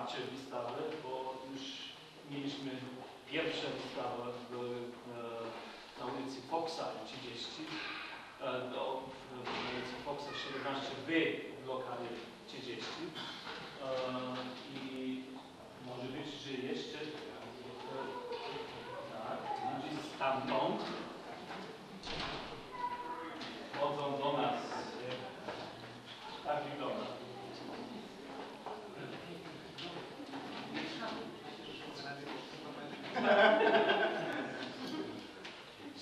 otwarcie wystawy, bo już mieliśmy pierwszą wystawę w, e, na ulicy Foxa 30, e, do, w, na ulicy Foxa 17b w lokale 30. E, I może być, że jeszcze e, tak, ludzie stamtąd chodzą do nas. Tak wygląda.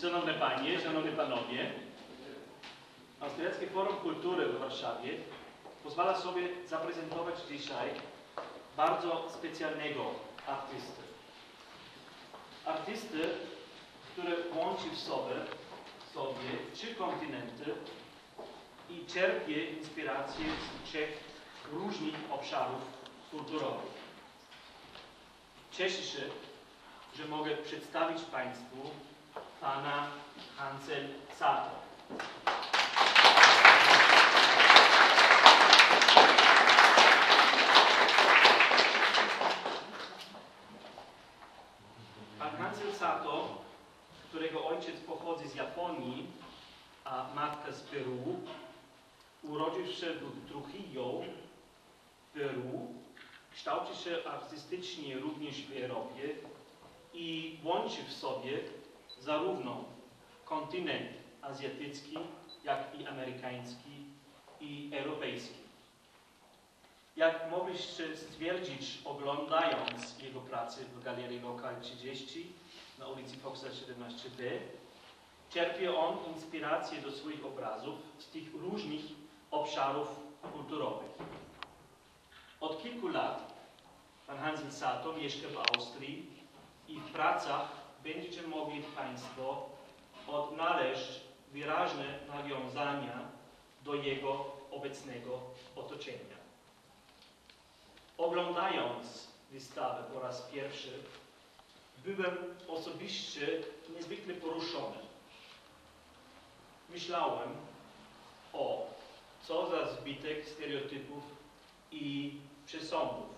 Szanowne Panie, Szanowni Panowie, Austriackie Forum Kultury w Warszawie pozwala sobie zaprezentować dzisiaj bardzo specjalnego artystę. Artysty, który łączy w sobie, sobie trzy kontynenty i czerpie inspirację z trzech różnych obszarów kulturowych. Cieszę się, że mogę przedstawić Państwu pana Hansel Sato. Pan Hansel Sato, którego ojciec pochodzi z Japonii, a matka z Peru, urodził się w Trujillo, Peru, kształci się artystycznie również w Europie i łączy w sobie zarówno kontynent azjatycki, jak i amerykański i europejski. Jak mogliście stwierdzić, oglądając jego pracę w Galerii Lokal 30 na ulicy Foxa 17b, czerpie on inspirację do swoich obrazów z tych różnych obszarów kulturowych. Od kilku lat pan Hansel Sato mieszka w Austrii i w pracach będziecie mogli Państwo odnaleźć wyraźne nawiązania do jego obecnego otoczenia. Oglądając wystawę po raz pierwszy, byłem osobiście niezwykle poruszony. Myślałem o co za zbitek stereotypów i przesądów.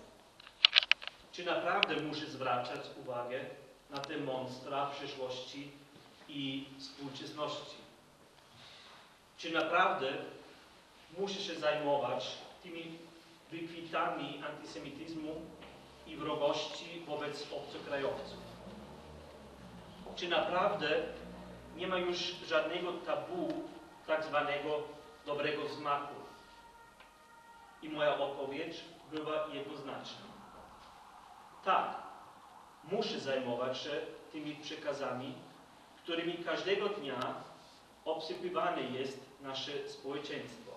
Czy naprawdę muszę zwracać uwagę na te monstra przeszłości i współczesności? Czy naprawdę muszę się zajmować tymi wykwitami antysemityzmu i wrogości wobec obcokrajowców? Czy naprawdę nie ma już żadnego tabu tak zwanego dobrego smaku? I moja odpowiedź była jednoznaczna. Tak, muszę zajmować się tymi przekazami, którymi każdego dnia obsypywane jest nasze społeczeństwo.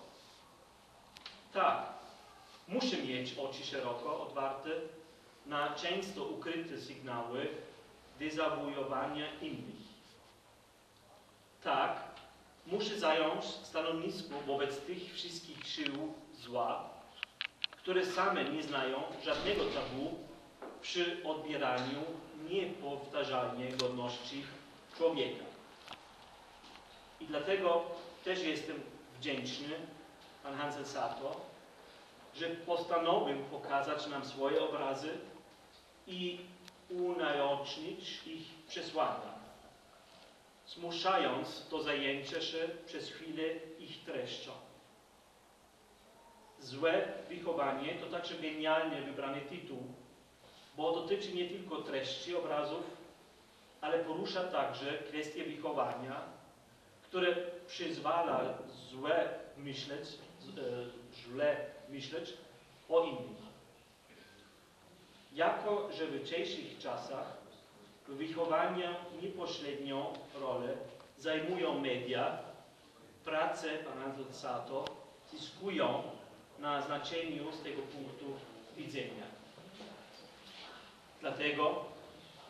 Tak, muszę mieć oczy szeroko otwarte na często ukryte sygnały dezawuowania innych. Tak, muszę zająć stanowisko wobec tych wszystkich sił zła, które same nie znają żadnego tabu przy odbieraniu niepowtarzalnej godności człowieka. I dlatego też jestem wdzięczny, pan Hansel Sato, że postanowił pokazać nam swoje obrazy i unaocznić ich przesłania, zmuszając do zajęcia się przez chwilę ich treścią. Złe wychowanie to także genialnie wybrany tytuł, bo dotyczy nie tylko treści obrazów, ale porusza także kwestie wychowania, które przyzwala złe myśleć, e, źle myśleć o innych. Jako, że w dzisiejszych czasach w wychowaniu niepośrednią rolę zajmują media, prace pana Sato zyskują na znaczeniu z tego punktu widzenia. Dlatego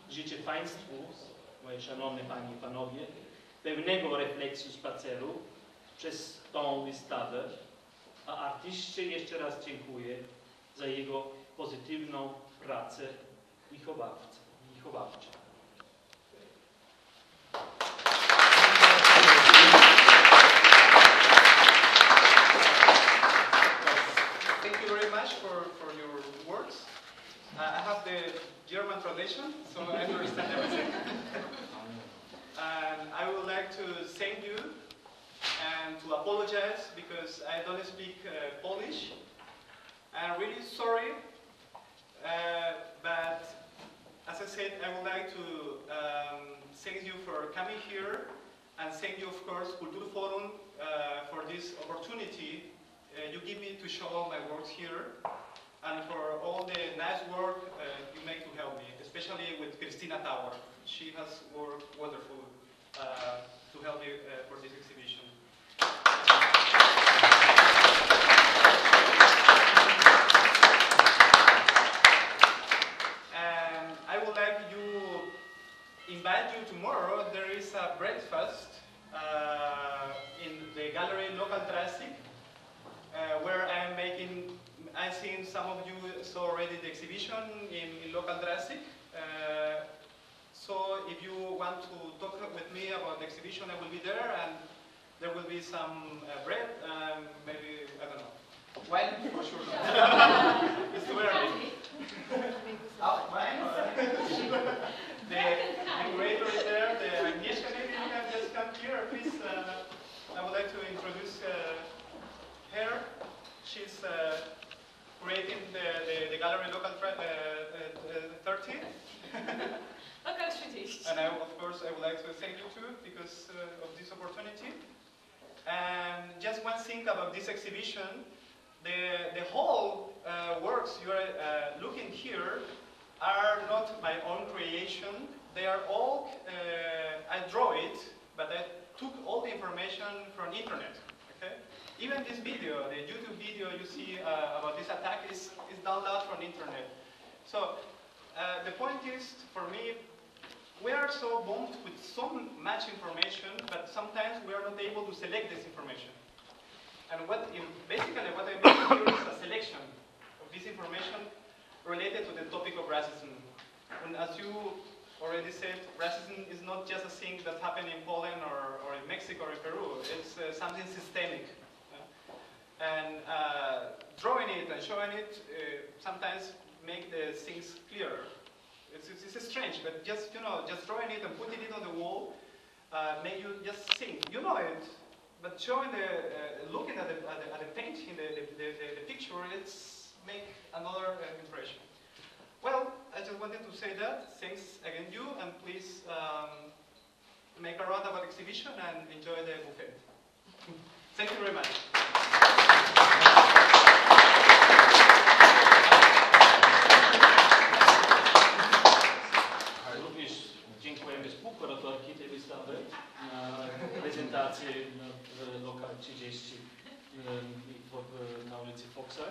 życzę Państwu, moje szanowne Panie i Panowie, pewnego refleksji spaceru przez tą wystawę, a artyście jeszcze raz dziękuję za jego pozytywną pracę wychowawczą. the German translation, so I understand everything. and I would like to thank you and to apologize because I don't speak uh, Polish. I'm really sorry, uh, but as I said, I would like to um, thank you for coming here and thank you, of course, Kultur Forum uh, for this opportunity uh, you give me to show all my works here and for all the nice work uh, you make to help me, especially with Christina Tower. She has worked wonderful uh, to help me uh, for this exhibition. And I would like you invite you tomorrow. There is a breakfast uh, in the gallery Local Drastic uh, where I'm making. I've seen some of you saw already the exhibition in, in Local Drastic. Uh, so if you want to talk with me about the exhibition, I will be there, and there will be some uh, bread, um, maybe I don't know. Wine for sure. not. it's too early. Oh, wine. the curator is there. The Agnieszka, maybe you can just come here, please. Uh, I would like to introduce uh, her. She's uh, the, the, the gallery local uh, uh, uh, 30. Lokal 30. And I, of course, I would like to thank you too because uh, of this opportunity. And just one thing about this exhibition, the, the whole uh, works you are uh, looking here are not my own creation. They are all, uh, I draw it, but I took all the information from internet. Even this video, the YouTube video you see uh, about this attack is, is downloaded from the internet. So uh, the point is, for me, we are so bombed with so much information, but sometimes we are not able to select this information. And what in, basically what I mean here is a selection of this information related to the topic of racism. And as you already said, racism is not just a thing that happened in Poland or, or in Mexico or in Peru. It's uh, something systemic. And uh, drawing it and showing it uh, sometimes make the things clearer. It's, it's, it's strange, but just you know, just drawing it and putting it on the wall, uh, make you just think. You know it, but showing the, uh, looking at the, at the, at the paint in the, the, the, picture, it's make another uh, impression. Well, I just wanted to say that. Thanks again, you, and please um, make a round an exhibition and enjoy the buffet. Thank you very much. Prezentację na, w lokal 30 em, w- na ulicy Foxa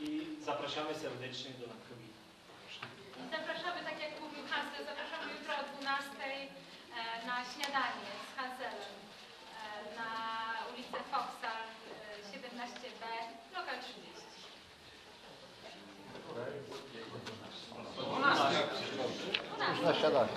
i zapraszamy serdecznie do Nakowina. Zapraszamy, tak jak mówił Hansel, zapraszamy jutro o 12 e, na śniadanie z Hanselem e, na ulicę e, 17B, lokal 30. U nas. Na śniadanie.